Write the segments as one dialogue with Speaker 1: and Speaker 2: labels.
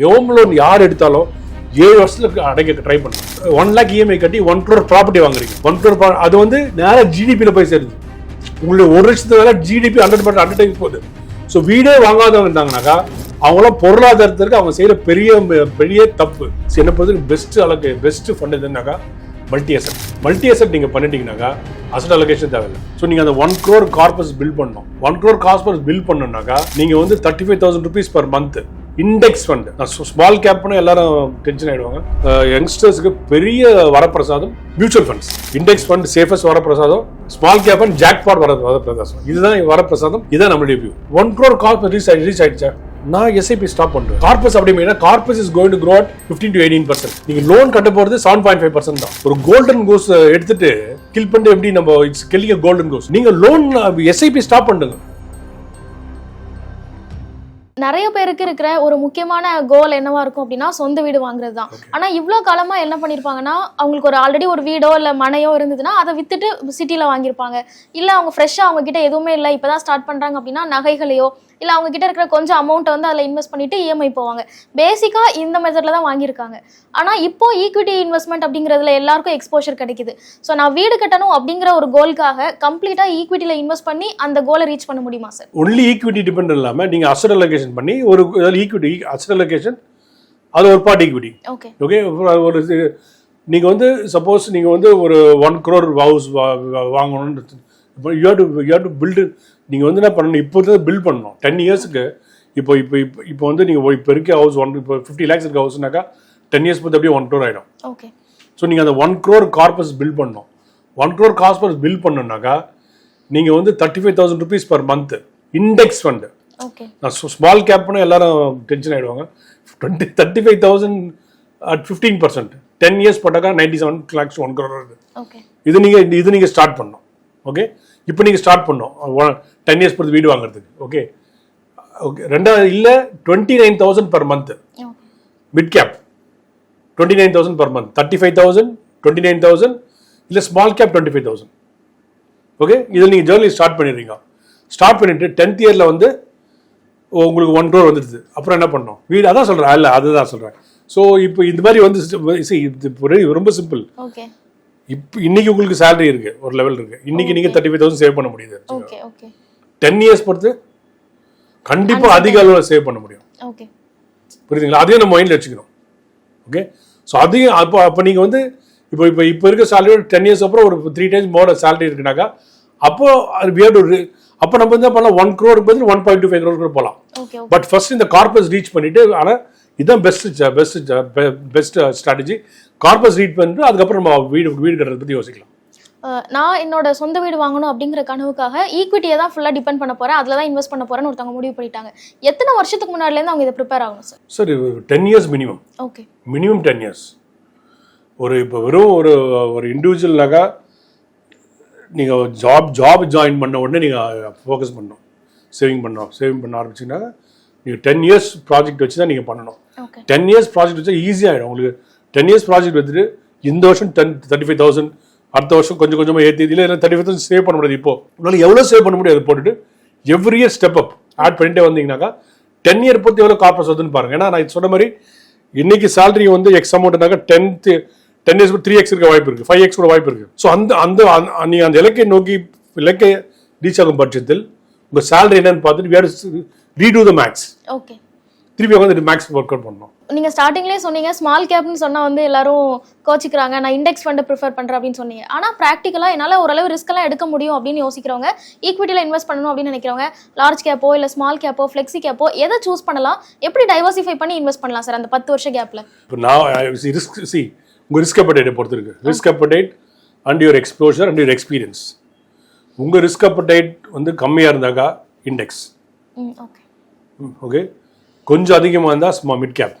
Speaker 1: Home loan யார் எடுத்தாலும் ஏழு வருஷத்துல அடைக்க ட்ரை பண்ணுங்க ஒன் லேக் இஎம்ஐ கட்டி ஒன் க்ரோர் ப்ராப்பர்ட்டி வாங்குறீங்க. ஒன் க்ரோர் அது வந்து நேராக ஜிடிபியில் போய் சேருது. உங்களுக்கு ஒரு லட்சத்துல GDP hundred percent undertake time போகுது. ஸோ வீடே வாங்காதவங்க இருந்தாங்கனாக்கா அவங்களாம் பொருளாதாரத்திற்கு அவங்க செய்கிற பெரிய பெரிய தப்பு. என்ன பொறுத்த பெஸ்ட் அளவுக்கு பெஸ்ட் ஃபண்ட் எதுனாக்கா மல்டி அசட் மல்டி அசட் நீங்கள் பண்ணிட்டீங்கன்னாக்கா அசட் அலோகேஷன் தேவையில்லை. ஸோ நீங்கள் அந்த ஒன் க்ரோர் கார்பஸ் பில் பண்ணணும். ஒன் க்ரோர் கார்பஸ் பில் பண்ணணும்னாக்கா நீங்கள் வந்து thirty five thousand rupees per month index fund small கேப்னு எல்லாரும் டென்ஷன் ஆயிடுவாங்க. யங்ஸ்டர்ஸுக்கு பெரிய வரப்பிரசாதம் mutual funds index fund safest வரப்பிரசாதம் small cap and jackpot வர வரப்பிரசாதம். இதுதான் வரப்பிரசாதம் இதுதான் நம்மளுடைய view one crore corpus reach reach ஆயிடுச்சா? நான் எஸ்ஐபி ஸ்டாப் பண்ணுறேன் கார்பஸ் அப்படின்னா corpus is going to grow at fifteen to eighteen percent நீங்கள் லோன் கட்ட போகிறது செவன் பாயிண்ட் ஃபைவ் பர்சன்ட் தான். ஒரு கோல்டன் கோஸ் எடுத்துட்டு கில் பண்ணிட்டு எப்படி நம்ம இட்ஸ் கெல்லிங்க கோல்டன் கோஸ் நீங்கள் லோன் எஸ்ஐபி ஸ்டாப் பண்ணுங்க
Speaker 2: நிறைய பேருக்கு இருக்கிற ஒரு முக்கியமான கோல் என்னவா இருக்கும் அப்படின்னா சொந்த வீடு வாங்குறது தான் ஆனா இவ்ளோ காலமா என்ன பண்ணிருப்பாங்கன்னா அவங்களுக்கு ஒரு ஆல்ரெடி ஒரு வீடோ இல்ல மனையோ இருந்ததுன்னா அதை வித்துட்டு சிட்டில வாங்கியிருப்பாங்க. இல்ல அவங்க ஃப்ரெஷ்ஷா அவங்க கிட்ட எதுவுமே இல்ல. இப்பதான் ஸ்டார்ட் பண்றாங்க அப்படின்னா நகைகளையோ இல்ல அவங்க கிட்ட இருக்கிற கொஞ்சம் அமௌண்ட்டை வந்து அதில் இன்வெஸ்ட் பண்ணிட்டு இஎம்ஐ போவாங்க. பேசிக்கா இந்த மெத்தட்ல தான் வாங்கியிருக்காங்க. ஆனா இப்போ ஈக்விட்டி இன்வெஸ்ட்மெண்ட் அப்படிங்கிறதுல எல்லாருக்கும் எக்ஸ்போஷர் கிடைக்குது. ஸோ நான் வீடு கட்டணும் அப்படிங்கிற ஒரு கோல்க்காக கம்ப்ளீட்டா ஈக்விட்டில இன்வெஸ்ட் பண்ணி அந்த கோலை ரீச் பண்ண முடியுமா சார்
Speaker 1: ஒன்லி ஈக்விட்டி டிபெண்ட் இல்லாம நீங்க அசட் அலோகேஷன் பண்ணி ஒரு ஈக்விட்டி அசட் அலோகேஷன் அது ஒரு பார்ட் ஈக்விட்டி
Speaker 2: ஓகே
Speaker 1: ஓகே ஒரு இது- நீங்க வந்து சப்போஸ் நீங்க வந்து ஒரு ஒன் க்ரோர் ஹவுஸ் வாங்கணும்னு you to you to build நீங்க வந்து என்ன பண்ணணும்? இப்போ தான் பில்ட் பண்ணணும். டென் இயர்ஸ்க்கு இப்போ இப்போ இப்போ இப்போ வந்து நீங்க இப்போ இருக்க ஹவுஸ் ஒன் இப்போ ஃபிஃப்டி லேக்ஸ் இருக்க ஹவுஸ்னாக்கா டென் இயர்ஸ் பார்த்து அப்படியே ஒன் க்ரோர் ஆயிடும்.
Speaker 2: ஓகே
Speaker 1: ஸோ நீங்கள் அந்த ஒன் க்ரோர் கார்பஸ் பில் பண்ணணும். ஒன் க்ரோர் கார்பஸ் பில் பண்ணணும்னாக்கா நீங்கள் வந்து thirty five thousand rupees per month index fund நான் ஸ்மால் கேப்னு எல்லாரும் டென்ஷன் ஆகிடுவாங்க twenty thirty five thousand at fifteen percent ten years போட்டாக்கா ninety seven lakhs one crore வருது இது நீங்கள் இது நீங்கள் ஸ்டார்ட் பண்ணணும். ஓகே இப்போ நீங்கள் ஸ்டார்ட் பண்ணணும். டென் இயர்ஸ் பொறுத்து வீடு வாங்குறதுக்கு. ஓகே ஓகே ரெண்டாவது இல்லை twenty nine thousand per month mid cap twenty nine thousand per month thirty five thousand twenty nine thousand இல்லை small cap twenty five thousand okay இதில் நீங்கள் ஜேர்னி ஸ்டார்ட் பண்ணிடுறீங்க. ஸ்டார்ட் பண்ணிட்டு டென்த் இயரில் வந்து உங்களுக்கு ஒன் க்ரோர் வந்துடுது. அப்புறம் என்ன பண்ணணும்? வீடு அதான் சொல்கிறேன் இல்லை அதுதான் சொல்கிறேன் ஸோ இப்போ இந்த மாதிரி வந்து ரொம்ப சிம்பிள்
Speaker 2: ஓகே
Speaker 1: இப்போ இன்னைக்கு உங்களுக்கு சேலரி இருக்கு ஒரு லெவல் இருக்கு. இன்னைக்கு நீங்கள் தேர்ட்டி ஃபைவ் தௌசண்ட் சேவ் பண்ண முடியுது. டென் இயர்ஸ் பொறுத்து கண்டிப்பாக அதிக அளவில் சேவ் பண்ண முடியும். புரியுதுங்களா? அதையும் நம்ம மைண்டில் வச்சுக்கணும். ஓகே ஸோ அதையும் அப்போ அப்போ நீங்கள் வந்து இப்போ இப்போ இப்போ இருக்க சேலரி டென் இயர்ஸ் அப்புறம் ஒரு த்ரீ டைம்ஸ் மோட சேலரி இருக்குனாக்கா அப்போ அது re- அப்போ நம்ம என்ன பண்ணலாம்? ஒன் க்ரோர் பதில் one point two five crore கூட போகலாம் பட் ஃபர்ஸ்ட் இந்த கார்பஸ் ரீச் பண்ணிட்டு ஆனால் இதுதான் best best best strategy corpus reach பண்ணிட்டு அதுக்கப்புறம் நம்ம வீடு வீடு கட்டுறதை பற்றி யோசிக்கலாம்.
Speaker 2: நான் என்னோட சொந்த வீடு வாங்கணும் அப்படிங்கிற கனவுக்காக ஈக்விட்டியை தான் ஃபுல்லாக டிபெண்ட் பண்ண போறேன். அதில் தான் இன்வெஸ்ட் பண்ண போறேன்னு ஒருத்தவங்க முடிவு பண்ணிட்டாங்க. எத்தனை வருஷத்துக்கு முன்னாடிலேருந்து அவங்க இதை ப்ரிப்பேர் ஆகணும் sir
Speaker 1: sir ten years minimum
Speaker 2: okay
Speaker 1: minimum ten years ஒரு இப்போ வெறும் ஒரு ஒரு இண்டிவிஜுவல்னாக்கா நீங்கள் ஜாப் ஜாப் ஜாயின் பண்ண உடனே நீங்கள் ஃபோக்கஸ் பண்ணணும். சேவிங் பண்ணணும். சேவிங் பண்ண ஆரம்பிச்சிங்கன்னா நீங்கள் டென் இயர்ஸ் ப்ராஜெக்ட் வச்சு தான் நீங்கள் பண்ணணும் டென் இயர்ஸ் ப்ராஜெக்ட் வச்சா ஈஸியாகிடும் உங்களுக்கு. டென் இயர்ஸ் ப்ராஜெக்ட் வந்துட்டு இந்த வருஷம் டென் தேர்ட்டி ஃபைவ் தௌசண்ட் அடுத்த வருஷம் கொஞ்சம் கொஞ்சமாக ஏற்றி இல்லை தேர்ட்டி ஃபைவ் தௌசண்ட் சேவ் பண்ண முடியாது இப்போ. உங்களால் எவ்வளோ சேவ் பண்ண முடியும் அதை போட்டுட்டு every year step up add பண்ணிட்டே வந்தீங்கன்னாக்கா டென் இயர் பொறுத்து எவ்வளோ காப்பஸ் வருதுன்னு பாருங்க. ஏன்னா நான் சொன்ன மாதிரி இன்னைக்கு சேலரி வந்து X அமௌண்ட்னாக்கா tenth ten years three X இருக்க வாய்ப்பு இருக்கு ஃபைவ் எக்ஸ் கூட வாய்ப்பு இருக்கு. ஸோ அந்த அந்த அந்த- நீங்க அந்த இலக்கை நோக்கி இலக்கை ரீச் ஆகும் பட்சத்தில் உங்க சேலரி என்னன்னு பார்த்துட்டு ரீடூ த மேக்ஸ்
Speaker 2: ஓகே
Speaker 1: திருப்பி வந்து மேக்ஸ் ஒர்க் அவுட் பண்ணணும்.
Speaker 2: நீங்க ஸ்டார்டிங்லேயே சொன்னீங்க ஸ்மால் கேப்னு சொன்னா வந்து எல்லாரும் கோச்சிக்கிறாங்க நான் இண்டெக்ஸ் ஃபண்ட் ப்ரிஃபர் பண்றேன் அப்படின்னு சொன்னீங்க. ஆனா ப்ராக்டிக்கலா என்னால ஓரளவு ரிஸ்க் எல்லாம் எடுக்க முடியும் அப்படின்னு யோசிக்கிறவங்க ஈக்விட்டியில் இன்வெஸ்ட் பண்ணணும் அப்படின்னு நினைக்கிறவங்க லார்ஜ் கேப்போ இல்ல ஸ்மால் கேப்போ ஃப்ளெக்ஸி கேப்போ எதை சூஸ் பண்ணலாம் எப்படி டைவர்சிஃபை பண்ணி இன்வெஸ்ட் பண்ணலாம் சார் அந்த பத்து வருஷ கேப்ல
Speaker 1: நான் ரிஸ்க் சி உங்கள் ரிஸ்க் அப்படைட்டை பொறுத்து இருக்கு. Risk appetite and your exposure and your experience உங்கள் ரிஸ்க் அப்படைட் வந்து கம்மியாக இருந்தாக்கா இண்டெக்ஸ்
Speaker 2: ஓகே
Speaker 1: ஓகே கொஞ்சம் அதிகமாக இருந்தால் ஸ்மா மிட் கேப்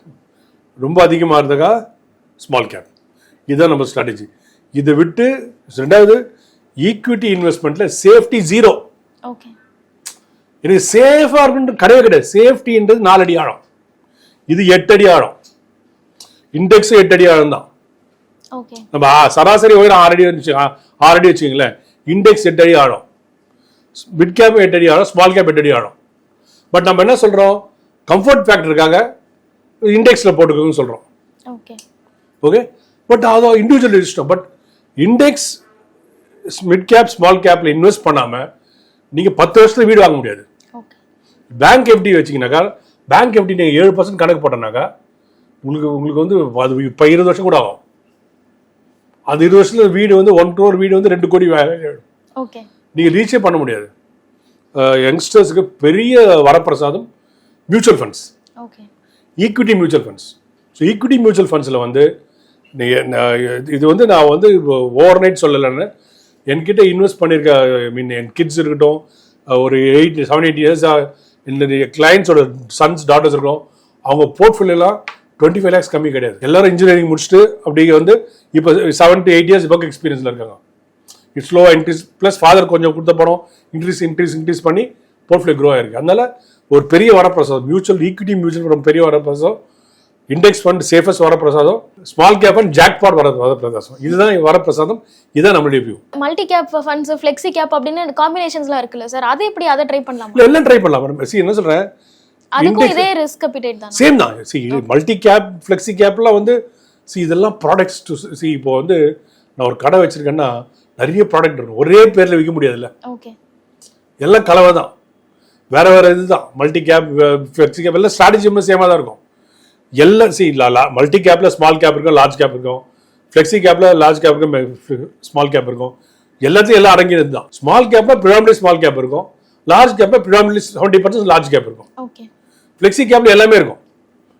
Speaker 1: ரொம்ப அதிகமாக இருந்தாக்கா ஸ்மால் கேப் இதுதான் நம்ம ஸ்ட்ராட்டஜி இதை விட்டு ரெண்டாவது ஈக்விட்டி இன்வெஸ்ட்மெண்ட்டில் சேஃப்டி ஜீரோ எனக்கு சேஃபாக இருக்குன்ற கிடையவே கிடையாது. சேஃப்டின்றது நாலு அடி ஆழம். இது எட்டு அடி ஆழம். இண்டெக்ஸும் எட்டு அடி ஆழம் தான். நம்ம சராசரி உயரம் ஆறு அடி இருந்துச்சு. ஆ, ஆறு அடி வச்சுங்களேன் இண்டெக்ஸ் எட்டு அடி ஆழம். மிட் கேப் எட்டு அடி ஆழம் ஸ்மால் கேப் எட்டு அடி ஆழம். பட் நம்ம என்ன சொல்றோம்? கம்ஃபர்ட் ஃபேக்டருக்காக இண்டெக்ஸில் போட்டுக்கோங்கன்னு சொல்கிறோம்
Speaker 2: ஓகே
Speaker 1: ஓகே பட் அது இண்டிவிஜுவல் இஷ்டம் but index mid cap small கேப்ல இன்வெஸ்ட் பண்ணாமல் நீங்கள் பத்து வருஷத்துல வீடு வாங்க முடியாது. பேங்க் எஃப்டி வச்சிங்கனாக்கா பேங்க் எஃப்டி நீங்கள் ஏழு பர்சன்ட் கணக்கு போட்டனாக்கா உங்களுக்கு உங்களுக்கு வந்து அது இப்போ இருபது வருஷம் கூட ஆகும். அது இருபது வருஷத்துல வீடு வந்து ஒன் க்ரோர் வீடு வந்து ரெண்டு கோடி நீங்கள் ரீச்சே பண்ண முடியாது. யங்ஸ்டர்ஸுக்கு பெரிய வரப்பிரசாதம் mutual funds
Speaker 2: okay
Speaker 1: equity mutual funds so equity mutual ஃபண்ட்ஸில் வந்து இது வந்து நான் வந்து ஓவர் நைட் சொல்லலைன்னு என்கிட்ட இன்வெஸ்ட் பண்ணியிருக்க ஐ மீன் என் கிட்ஸ் இருக்கட்டும் ஒரு எயிட் செவன் எயிட் இயர்ஸ் இந்த கிளைண்ட்ஸோட சன்ஸ் டாட்டர்ஸ் இருக்கட்டும் அவங்க போர்ட்ஃபோலியோலாம் டுவெண்ட்டி ஃபைவ் லேக்ஸ் கம்மி கிடையாது. எல்லாரும் இன்ஜினியரிங் முடிச்சுட்டு அப்படி வந்து இப்போ seven to eight years work எக்ஸ்பீரியன்ஸில் இருக்காங்க. இட்ஸ் ஸ்லோவாக இன்க்ரீஸ் ப்ளஸ் ஃபாதர் கொஞ்சம் கொடுத்த பணம் இன்க்ரீஸ் இன்க்ரீஸ் இன்க்ரீஸ் பண்ணி போர்ட்ஃபோலியோ க்ரோ ஆயிருக்கு. அதனால ஒரு பெரிய வரப்பிரசாதம் மியூச்சுவல் ஈக்விட்டி மியூச்சுவல் ஃபண்ட் பெரிய வரப்பிரசாதம் இண்டெக்ஸ் ஃபண்ட் சேஃபஸ்ட் வரப்பிரசாதம் ஸ்மால் கேப் அண்ட் ஜாக்பாட் வர வரப்பிரசாதம். இதுதான் வரப்பிரசாதம் இதுதான் நம்மளுடைய view
Speaker 2: multi cap funds flexi cap அப்படின்னு காம்பினேஷன்ஸ்லாம் இருக்குல்ல சார் அது எப்படி அதை ட்ரை பண்ணலாமா?
Speaker 1: இல்லை எல்லாம் ட்ரை பண்ணலாம். சி என்ன சொல்கிறேன்
Speaker 2: அதுக்கும் இதே ரிஸ்க் அப்பிடேட் தான்?
Speaker 1: சேம் தான். சி மல்டி கேப் ஃப்ளெக்ஸி கேப்லாம் வந்து சி இதெல்லாம் ப்ராடக்ட்ஸ் டு சி இப்போ வந்து நான் ஒரு கடை வச்சிருக்கேன்னா நிறைய ப்ராடக்ட் இருக்கும் ஒரே பேரில் விற்க முடியாதுல்ல. எல்லாம் கலவை தான் வேற வேற இதுதான். மல்டி கேப் ஃப்ளெக்ஸி கேப் எல்லாம் ஸ்ட்ராட்டஜியுமே சேமாக தான் இருக்கும். எல்லாம் சி மல்டி கேப்ல ஸ்மால் கேப் இருக்கும் லார்ஜ் கேப் இருக்கும். ஃப்ளெக்ஸி கேப்ல லார்ஜ் கேப் இருக்கும் ஸ்மால் கேப் இருக்கும். எல்லாத்தையும் எல்லாம் அடங்கியது தான் ஸ்மால் கேப்ல ப்ரிடாமினி ஸ்மால் கேப் இருக்கும். லார்ஜ் கேப்ல ப்ரிடாமினி செவன்டி பர்சன்ட் லார்ஜ் கேப் இருக்கும். ஃப்ளெக்ஸி கேப்ல எல்லாமே இருக்கும்.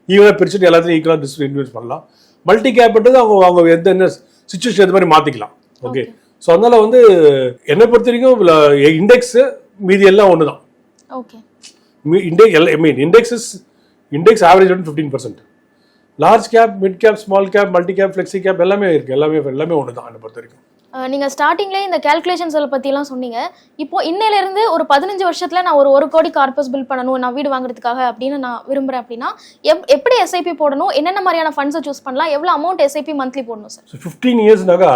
Speaker 1: ஈவனாக பிரிச்சுட்டு எல்லாத்தையும் ஈக்குவலாக இன்வெஸ்ட் பண்ணலாம். மல்டி கேப்ன்றது அவங்க அவங்க எந்த என்ன சுச்சுவேஷன் எது மாதிரி மாற்றிக்கலாம் ஓகே ஸோ அதனால வந்து என்னை பொறுத்த வரைக்கும் இண்டெக்ஸ் மீதி எல்லாம் ஒன்று தான்
Speaker 2: okay
Speaker 1: index I mean index is index average வந்து fifteen percent large cap mid cap small cap multi cap flexi cap எல்லாமே இருக்கு. எல்லாமே எல்லாமே ஒன்று தான் என்னை பொறுத்த வரைக்கும்.
Speaker 2: அஹ் நீங்க ஸ்டார்டிங்லேயே இந்த கேல்குலேஷன்ஸ் பற்றிலாம் சொன்னீங்க. இப்போ இன்னையில இருந்து ஒரு பதினஞ்சு வருஷத்துல நான் ஒரு ஒரு கோடி கார்பஸ் பில் பண்ணணும் நான் வீடு வாங்குறதுக்காக அப்படின்னு நான் விரும்புறேன் அப்படின்னா எப் எப்படி எஸ்ஐபி போடணும் என்னென்ன மாதிரியான ஃபண்ட்ஸை சூஸ் பண்ணலாம் எவ்வளோ அமௌண்ட் எஸ்ஐபி மந்த்லி போடணும் சார்
Speaker 1: ஃபிஃப்டீன் இயர்ஸ்னாக்கா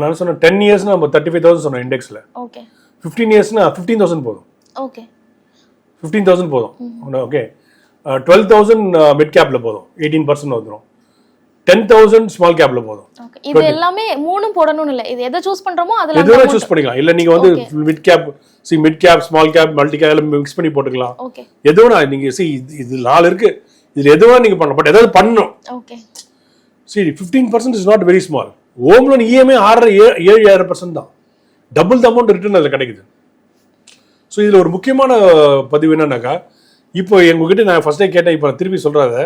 Speaker 1: நான் சொன்னேன் டென் இயர்ஸ்னா நம்ம தேர்ட்டி ஃபைவ் தௌசண்ட் சொன்னோம் இண்டெக்ஸில்
Speaker 2: ஓகே
Speaker 1: ஃபிஃப்டீன் இயர்ஸ்னா ஃபிஃப்டீன் தௌசண்ட் போதும்.
Speaker 2: ஓகே
Speaker 1: ஃபிஃப்டீன் தௌசண்ட் போதும். ஓகே டுவெல் தௌசண்ட் மிட் கேப்பில் போதும். எயிட்டீன் பர்சன்ட் வந்துடும் டென் தௌசண்ட் ஸ்மால் கேப்பில் போதும்.
Speaker 2: இது எல்லாமே மூணும் போடணும்னு இல்லை. இது எதை சூஸ் பண்றோமோ அதுல
Speaker 1: எது வேணா சூஸ் பண்ணிக்கலாம். இல்லை நீங்கள் வந்து mid cap C mid cap small cap multi cap எல்லாம் மிக்ஸ் பண்ணி போட்டுக்கலாம்.
Speaker 2: ஓகே
Speaker 1: எது வேணா நீங்கள் சி இது நாலு இருக்கு. இதில் எது வேணா நீங்கள் பண்ணலாம். பட் ஏதாவது பண்ணணும்.
Speaker 2: ஓகே
Speaker 1: சரி fifteen percent is not very small home loan EMI ஆறரை ஏ- ஏழு ஏழரை பர்சன்ட் தான். டபுள் த அமௌண்ட் ரிட்டர்ன் அதில் கிடைக்குது. ஸோ இதில் ஒரு முக்கியமான பதிவு என்னன்னாக்கா இப்போ எங்ககிட்ட நான் ஃபஸ்ட்டே கேட்டேன் இப்போ நான் திருப்பி சொல்கிறத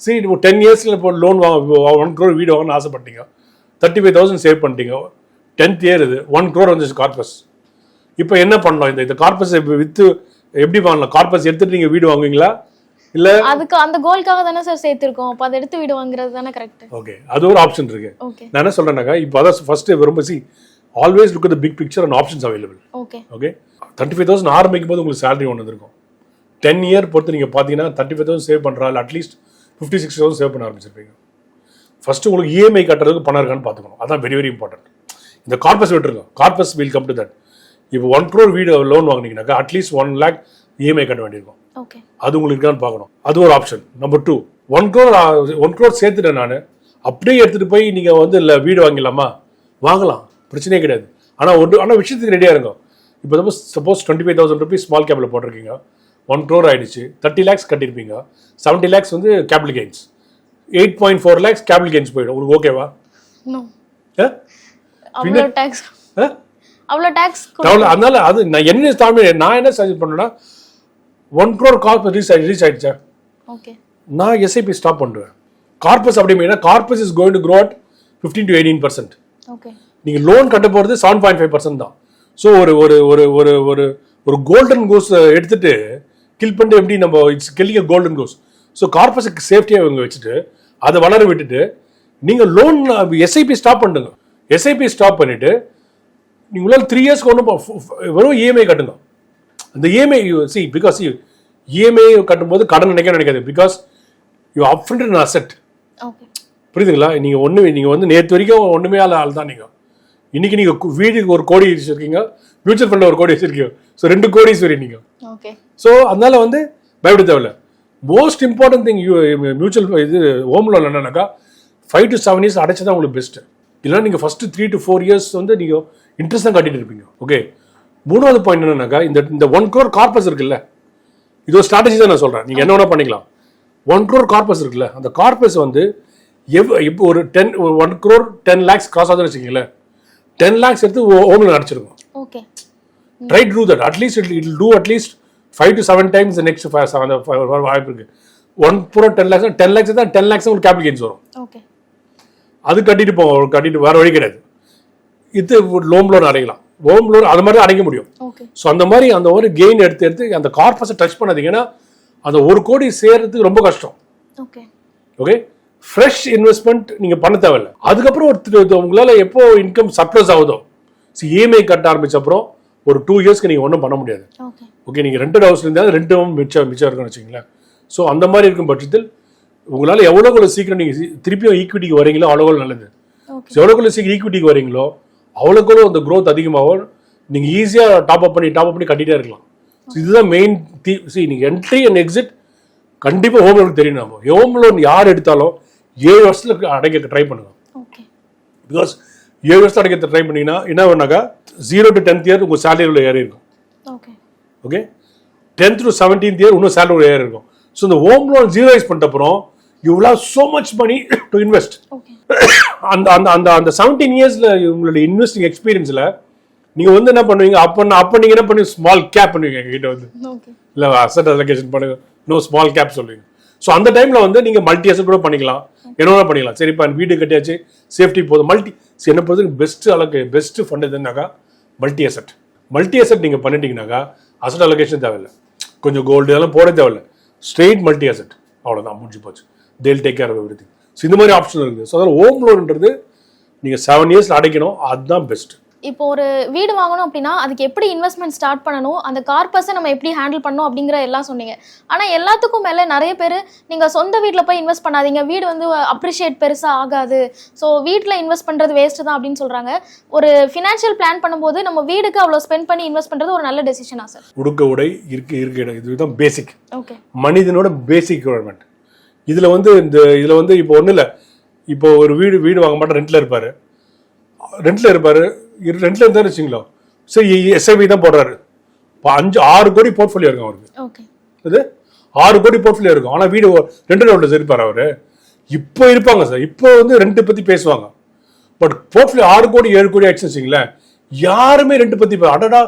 Speaker 1: சரி இப்போ டென் இயர்ஸில் இப்போ லோன் வாங்க ஒன் க்ரோர் வீடு வாங்கணும்னு ஆசைப்பட்டீங்க. தேர்ட்டி ஃபைவ் தௌசண்ட் சேவ் பண்ணிட்டீங்க. டென்த் இயர் இது ஒன் க்ரோர் வந்துச்சு கார்பஸ் இப்போ என்ன பண்ணலாம்? இந்த இந்த கார்பஸ் வித்து எப்படி வாங்கலாம்? கார்பஸ் எடுத்துகிட்டு நீங்கள் வீடு வாங்குவீங்களா? இல்லை?
Speaker 2: அதுக்கு அந்த கோல்க்காக தானே சார் சேர்த்திருக்கோம். அப்போ அதை எடுத்து வீடு வாங்குறது தானே கரெக்ட்
Speaker 1: ஓகே அது ஒரு ஆப்ஷன் இருக்கு. நான் என்ன சொல்றேன்னாக்கா இப்போ அதான் ஃபர்ஸ்ட் ரொம்ப C always look the big picture and options available
Speaker 2: okay
Speaker 1: okay thirty five thousand ஆரம்பிக்கும் போது உங்களுக்கு சேலரி ஒன்று இருக்கும் டென் இயர் பொறுத்து நீங்கள் பார்த்தீங்கன்னா thirty five thousand save பண்ணுறாள் at least fifty six thousand save பண்ண ஆரம்பிச்சிருப்பீங்க. ஃபர்ஸ்ட் உங்களுக்கு இஎம்ஐ கட்டுறதுக்கு பணம் இருக்கான்னு பார்த்துக்கணும் அதான் வெரி வெரி இம்பார்ட்டன்ட் இந்த கார்பஸ் விட்டுருங்க. Corpus will come to that இப்போ ஒன் க்ரோர் வீடு loan வாங்குனீங்கன்னாக்கா at least one lakh EMI கட்ட வேண்டியிருக்கும். அது உங்களுக்கு இருக்கான்னு பார்க்கணும். அது ஒரு option number two one crore one crore சேர்த்துட்டேன் நான். அப்படியே எடுத்துகிட்டு போய் நீங்கள் வந்து இல்லை வீடு வாங்கிடலாமா? வாங்கலாம். பிரச்சனையே கிடையாது. ஆனால் ஒரு ஆனால் விஷயத்துக்கு ரெடியாக இருங்க. இப்போ suppose suppose twenty five thousand rupees small கேப்பில் போட்டிருக்கீங்க. ஒன் க்ரோர் ஆயிடுச்சு. தேர்ட்டி லேக்ஸ் கட்டியிருப்பீங்க. செவன்ட்டி லேக்ஸ் வந்து capital gains eight point four lakhs capital gains போயிடும். உங்களுக்கு ஓகேவா?
Speaker 2: அவ்வளோ டேக்ஸ்
Speaker 1: அதனால அது நான் என்ன நான் என்ன சஜஸ்ட் பண்ணேன்னா ஒன் க்ரோர் கார்பஸ் ரீச் ஆகி ரீச் ஆயிடுச்சா?
Speaker 2: ஓகே
Speaker 1: நான் எஸ்ஐபி ஸ்டாப் பண்ணுறேன் கார்பஸ் அப்படின்னா corpus is going to grow at fifteen to eighteen percent
Speaker 2: okay
Speaker 1: நீங்கள் லோன் கட்ட போகிறது செவன் பாயிண்ட் ஃபைவ் பர்சன்ட் தான். ஸோ ஒரு ஒரு ஒரு ஒரு ஒரு ஒரு கோல்டன் கோஸ் எடுத்துட்டு கில் பண்ணிட்டு எப்படி நம்ம it's killing golden goose so கார்பஸுக்கு சேஃப்டியாக இவங்க வச்சுட்டு அதை வளர விட்டுட்டு நீங்கள் லோன் எஸ்ஐபி ஸ்டாப் பண்ணுங்க. எஸ்ஐபி ஸ்டாப் பண்ணிட்டு நீங்களால் த்ரீ இயர்ஸ்க்கு ஒன்றும் வெறும் இஎம்ஐ கட்டுங்க. அந்த இஎம்ஐ சி பிகாஸ் இஎம்ஐ கட்டும்போது கடன் நினைக்க நினைக்காது because you upfront asset புரியுதுங்களா? நீங்கள் ஒன்று நீங்கள் வந்து நேற்று வரைக்கும் ஒன்றுமே ஆள் ஆள் தான் நீங்கள் இன்னைக்கு நீங்கள் வீட்டுக்கு ஒரு கோடி வச்சிருக்கீங்க. மியூச்சுவல் ஃபண்டில் ஒரு கோடி வச்சிருக்கீங்க. ஸோ ரெண்டு கோடி சரி நீங்கள் ஸோ அதனால வந்து பயப்பட தேவையில்ல. Most important thing you mutual இது ஹோம் லோன் என்னன்னாக்கா ஃபைவ் டு செவன் இயர்ஸ் அடைச்சா தான் உங்களுக்கு பெஸ்ட்டு இல்லைன்னா நீங்கள் first three to four years வந்து நீங்கள் இன்ட்ரெஸ்ட் தான் கட்டிட்டு இருப்பீங்க. ஓகே மூணாவது பாயிண்ட் என்னன்னாக்கா இந்த இந்த ஒன் க்ரோர் கார்பஸ் இருக்குல்ல? இது ஒரு ஸ்ட்ராட்டஜி தான் நான் சொல்கிறேன் நீங்கள் என்ன வேணா பண்ணிக்கலாம். ஒன் க்ரோர் கார்பஸ் இருக்குல்ல? அந்த கார்பஸ் வந்து எவ் இப்போ ஒரு ten one crore ten lakhs காசு ஆகுதுன்னு வச்சுக்கீங்களேன். டென் லேக்ஸ் எடுத்து ஹோமில் அடைச்சிருக்கும்
Speaker 2: okay
Speaker 1: try to that at least it will to at least five to seven times next வாய்ப்பு இருக்கு one pro ten lakhs ten lakhs தான் டென் லேக்ஸ் உங்களுக்கு கேபிட்டல் கெயின்ஸ் வரும்.
Speaker 2: ஓகே
Speaker 1: அது கட்டிட்டு போவோம் கட்டிட்டு வேற வழி கிடையாது. இது லோன் லோன் அடையலாம். ஹோம் லோன் அது மாதிரி தான் அடைக்க முடியும். ஸோ அந்த மாதிரி அந்த ஒரு கெயின் எடுத்து எடுத்து அந்த கார்பஸை டச் பண்ணாதீங்கன்னா அந்த ஒரு கோடி சேர்றதுக்கு ரொம்ப கஷ்டம்.
Speaker 2: ஓகே
Speaker 1: ஓகே ஃப்ரெஷ் இன்வெஸ்ட்மெண்ட் நீங்கள் பண்ண தேவையில்ல. அதுக்கப்புறம் ஒரு உங்களால் எப்போ இன்கம் சர்ப்ளஸ் ஆகுதோ ஸோ இஎம்ஐ கட்ட ஆரம்பிச்ச அப்புறம் ஒரு டூ இயர்ஸ்க்கு நீங்கள் ஒன்றும் பண்ண முடியாது.
Speaker 2: ஓகே
Speaker 1: நீங்கள் ரெண்டட் ஹவுஸ்ல இருந்தால் ரெண்டும் மிச்சம் மிச்சம் இருக்குன்னு வச்சுங்களேன் ஸோ அந்த மாதிரி இருக்கும் பட்சத்தில் உங்களால் எவ்வளோக்குள்ள சீக்கிரம் நீங்கள் திருப்பியும் ஈக்விட்டிக்கு வரீங்களோ அவ்வளோ நல்லது. எவ்வளோக்குள்ள சீக்கிரம் ஈக்விட்டிக்கு வரீங்களோ அவ்வளோக்குள்ள அந்த growth அதிகமாகும். நீங்கள் ஈஸியாக டாப் அப் பண்ணி டாப் அப் பண்ணி கட்டிட்டே இருக்கலாம். ஸோ இதுதான் மெயின் தி சி நீங்கள் என்ட்ரி அண்ட் எக்ஸிட் கண்டிப்பாக ஹோம் லோன் தெரியும் நம்ம. ஹோம் லோன் யார் எடுத்தாலும் ஏழு வருஷத்துல அடைக்க ட்ரை பண்ணுங்க. பிகாஸ் ஏழு வருஷத்துல அடைக்க ட்ரை பண்ணீங்கன்னா என்ன வேணாக்கா ஜீரோ டு டென்த் இயர் உங்கள் சேலரி உள்ள ஏறி இருக்கும்.
Speaker 2: Okay
Speaker 1: tenth to seventeenth year இன்னும் சேலரி ஏறி இருக்கும். ஸோ இந்த ஹோம் லோன் ஜீரோஸ் பண்ணிட்ட அப்புறம் you will have so much money to invest அந்த அந்த அந்த அந்த செவன்டீன் இயர்ஸ்ல உங்களுடைய இன்வெஸ்டிங் எக்ஸ்பீரியன்ஸ்ல நீங்க வந்து என்ன பண்ணுவீங்க? அப்ப அப்ப நீங்க என்ன பண்ணுவீங்க? ஸ்மால் கேப் பண்ணுவீங்க எங்ககிட்ட வந்து. இல்ல அசட் அலோகேஷன் பண்ணுங்க. நோ ஸ்மால் கேப் சொல்லுவீங்க. ஸோ அந்த டைம்ல வந்து நீங்க மல்டி அசட் கூட பண்ணிக்கலாம். என்ன வேணா பண்ணிக்கலாம். சரிப்பா வீடு கட்டியாச்சு. சேஃப்டி போதும். மல்டி என்ன பொறுத்து பெஸ்ட் அலோகே பெஸ்ட் ஃபண்ட் எதுனாக்கா? மல்டி அசட் மல்டி அசட் நீங்க பண்ணிட்டீங்கன்னாக்கா அசட் அலோகேஷன் தேவையில்லை. கொஞ்சம் கோல்டு இதெல்லாம் போட தேவையில்லை. ஸ்ட்ரெயிட் மல்டி அசட் அவ்வளோதான் முடிஞ்சு போச்சு. They'll take care every thing so இந்த மாதிரி ஆப்ஷன் இருக்குது. ஸோ அதில் ஹோம் லோன்ன்றது நீங்கள் செவன் இயர்ஸில் அடைக்கணும். அதுதான் பெஸ்ட்
Speaker 2: இப்போ ஒரு வீடு வாங்கணும் அப்படின்னா அதுக்கு எப்படி இன்வெஸ்ட்மெண்ட் ஸ்டார்ட் பண்ணணும்? அந்த கார்பஸை நம்ம எப்படி ஹேண்டில் பண்ணணும் அப்படிங்கிற எல்லாம் சொன்னீங்க. ஆனால் எல்லாத்துக்கும் மேலே நிறைய பேர் நீங்கள் சொந்த வீட்டில் போய் இன்வெஸ்ட் பண்ணாதீங்க. வீடு வந்து அப்ரிஷியேட் பெருசாக ஆகாது. ஸோ வீட்டில் இன்வெஸ்ட் பண்ணுறது வேஸ்ட்டு தான் அப்படின்னு சொல்கிறாங்க ஒரு ஃபினான்ஷியல் பிளான் பண்ணும்போது நம்ம வீடுக்கு அவ்வளோ ஸ்பெண்ட் பண்ணி இன்வெஸ்ட் பண்ணுறது ஒரு நல்ல டெசிஷனா சார்
Speaker 1: உடுக்க உடை இருக்க இருக்க இதுதான் பேசிக்
Speaker 2: ஓகே
Speaker 1: மனிதனோட பேசிக் ரெக்குவயர்மெண்ட் இதில் வந்து இந்த இதில் வந்து இப்போ ஒன்றும் இல்லை. இப்போ ஒரு வீடு வீடு வாங்க மாட்டேன் ரெண்டில் இருப்பார். ரெண்டில் இருப்பார். ரெண்டில் இருந்தாரு வச்சுங்களா சரி எஸ்ஐபி தான் போடுறாரு. இப்போ அஞ்சு ஆறு கோடி போர்ட்ஃபோலியோ இருக்கும் அவருக்கு.
Speaker 2: ஓகே.
Speaker 1: இது ஆறு கோடி போர்ட்ஃபோலியோ இருக்கும். ஆனால் வீடு ரெண்டு ரோட்டில் இருப்பார் அவர். இப்போ இருப்பாங்க சார். இப்போ வந்து ரெண்டு பற்றி பேசுவாங்க. பட் போர்ட்ஃபோலியோ ஆறு கோடி ஏழு கோடி ஆயிடுச்சு வச்சுங்களேன். யாருமே ரெண்டு பற்றி அடடா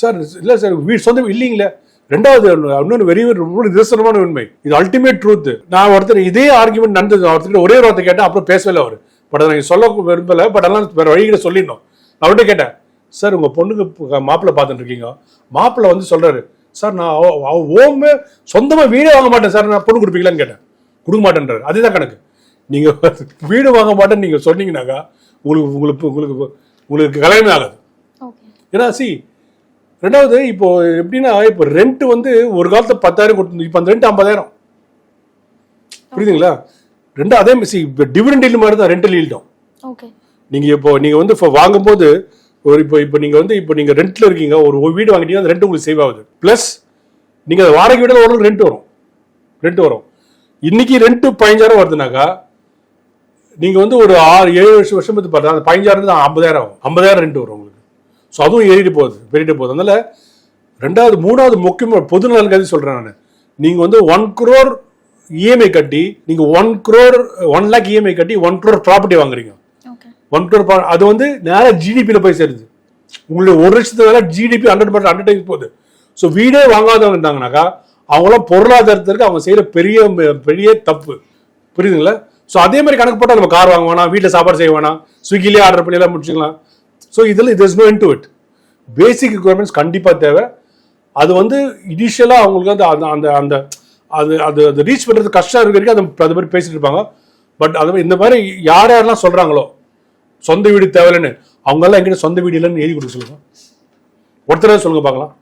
Speaker 1: சார் இல்லை சார் வீடு சொந்தம் இல்லைங்களே. ரெண்டாவது இன்னொன்று வெரி ரொம்ப நிதர்சனமான உண்மை. இது அல்டிமேட் ட்ரூத் நான் ஒருத்தர் இதே ஆர்குமெண்ட் நடந்தது ஒருத்தர் ஒரே வார்த்தை கேட்டேன் அப்புறம் பேசவே அவர். பட் அதை நீங்கள் சொல்ல விரும்பல பட் அதெல்லாம் வேற வழிகளை சொல்லிடணும். நான் அவர்கிட்ட கேட்டேன் சார் உங்கள் பொண்ணுக்கு மாப்பிள்ளை பார்த்துட்டு இருக்கீங்க. மாப்பிள்ளை வந்து சொல்றாரு சார் நான் ஓமே சொந்தமாக வீடே வாங்க மாட்டேன் சார் நான் பொண்ணு கொடுப்பீங்களான்னு கேட்டேன். கொடுக்க மாட்டேன்றாரு. அதுதான் கணக்கு. நீங்கள் வீடு வாங்க மாட்டேன்னு நீங்கள் சொன்னீங்கன்னாக்கா உங்களுக்கு உங்களுக்கு உங்களுக்கு உங்களுக்கு கல்யாணமே ஆகாது. ஏன்னா சி ரெண்டாவது இப்போ எப்படின்னா இப்போ ரெண்ட் வந்து ஒரு காலத்துல பத்தாயிரம் கொடுத்து இப்போ அந்த ரெண்ட் ஐம்பதாயிரம். புரியுதுங்களா? ரெண்டு அதே சி இப்போ டிவிடெண்ட் ஈல்டு மாதிரி தான் ரெண்டல் ஈல்டும்
Speaker 2: ஓகே.
Speaker 1: நீங்க இப்போ நீங்க வந்து இப்போ வாங்கும்போது ஒரு இப்போ இப்போ நீங்க வந்து இப்போ நீங்க ரெண்ட்ல இருக்கீங்க ஒரு வீடு வாங்கிட்டீங்கன்னா அந்த ரெண்ட் உங்களுக்கு சேவ் ஆகுது. ப்ளஸ் நீங்க அதை வாடகை வீடு ஒரு ரெண்ட் வரும். ரெண்ட் வரும். இன்னைக்கு ரெண்ட் பதினஞ்சாயிரம் வருதுனாக்கா நீங்க வந்து ஒரு ஆறு ஏழு வருஷம் வருஷம் பார்த்தா அந்த பதினஞ்சாயிரம் தான் ஐம்பதாயிரம் ஆகும். ஐம்பதாயிரம் ரெண்ட் வரும் உங்களுக்கு. ஸோ அதுவும் ஏறிட்டு போகுது பெருகிட்டு போகுது. அதனால ரெண்டாவது மூணாவது முக்கியமாக பொது நலன்காக சொல்றேன் நான். நீங்க வந்து ஒன் குரோர் இஎம்ஐ கட்டி நீங்க one crore one lakh EMI கட்டி ஒன் குரோர் ப்ராப்பர்ட்டி வாங்குறீங்க. ஒன் குரோர் அது வந்து நேராக ஜிடிபியில் போய் சேருது. உங்களுடைய ஒரு லட்சத்து வேலை GDP hundred percent hundred times போகுது. ஸோ வீடே வாங்காதவங்க இருந்தாங்கனாக்கா அவங்களாம் பொருளாதாரத்திற்கு அவங்க செய்யற பெரிய பெரிய தப்பு. புரியுதுங்களா? ஸோ அதே மாதிரி கணக்கு போட்டால் நம்ம கார் வாங்க வேணாம் வீட்டில் சாப்பாடு செய்ய வேணாம் ஸ்விக்கிலேயே ஆர்டர் பண்ணி எல்லாம் முடிச்சுக்கலாம். ஸோ இதில் it is no in to it basic requirements கண்டிப்பாக தேவை. அது வந்து இனிஷியலாக அவங்களுக்கு வந்து அந்த அந்த அந்த அது அது அது ரீச் பண்ணுறது கஷ்டம் இருக்க வரைக்கும் அது அது மாதிரி பேசிட்டு இருப்பாங்க. பட் அது இந்த மாதிரி யார் யாரெல்லாம் சொல்கிறாங்களோ சொந்த வீடு தேவையில்லைன்னு அவங்கெல்லாம் எங்கிட்ட சொந்த வீடு இல்லைன்னு எழுதி கொடுக்க சொல்லுங்க. ஒருத்தரே சொல்லுங்க பார்க்கலாம்.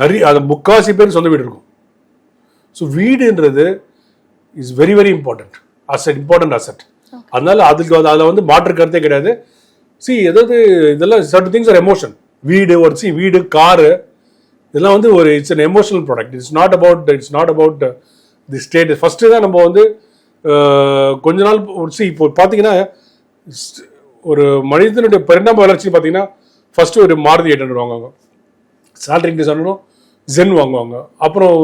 Speaker 1: நிறைய அது முக்காவாசி பேர் சொந்த வீடு இருக்கும். So வீடுன்றது is very very important asset important asset அதனால அதுக்கு அதில் வந்து மாற்று கருத்தே கிடையாது. சி எதாவது இதெல்லாம் சர்ட் திங்ஸ் ஆர் எமோஷன் வீடு ஒரு சி வீடு காரு இதெல்லாம் வந்து ஒரு it's an emotional product it's not about it's not about the state first தான் நம்ம வந்து uh, கொஞ்ச நாள் சி இப்போ பார்த்தீங்கன்னா ஒரு மனிதனுடைய பரிணாம வளர்ச்சி பார்த்தீங்கன்னா ஃபஸ்ட்டு ஒரு மாருதி எட்டு வாங்குவாங்க. சேலரி இன்க்ரீஸ் ஆனதும் ஜென் வாங்குவாங்க. அப்புறம்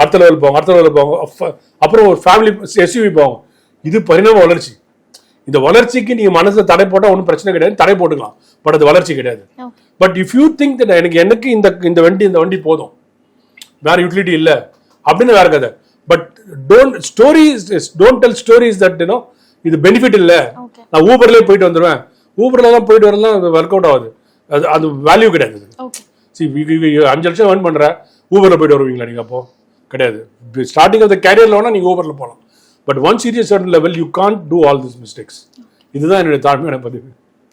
Speaker 1: அடுத்த லெவல் போவாங்க அடுத்த லெவல் போவாங்க. அப்புறம் ஒரு ஃபேமிலி எஸ்யூவி போவாங்க. இது பரிணாம வளர்ச்சி. இந்த வளர்ச்சிக்கு நீங்க மனசுல தடை போட்டால் ஒன்றும் பிரச்சனை கிடையாது. தடை போட்டுக்கலாம். பட் அது வளர்ச்சி கிடையாது. But if you think that எனக்கு எனக்கு இந்த இந்த வண்டி இந்த வண்டி போதும். வேற யூட்டிலிட்டி இல்லை. அப்படின்னு வேற கதை. But don't stories don't tell stories that you know இது பெனிஃபிட் இல்லை. நான் ஊபர்லேயே போயிட்டு வந்துடுவேன் ஊபர்ல தான் போயிட்டு வரலாம் ஒர்க் அவுட் ஆகுது. அது அது வேல்யூ கிடையாது சி அஞ்சு லட்சம் earn பண்ற ஊபர்ல போயிட்டு வருவீங்களா நீங்க அப்போ? கிடையாது. ஸ்டார்டிங் ஆஃப் த கேரியர்ல வேணா நீங்க ஊபர்ல போகலாம். But one serious certain level you can't do all this mistakes இதுதான் என்னுடைய தாழ்மையான பதிவு.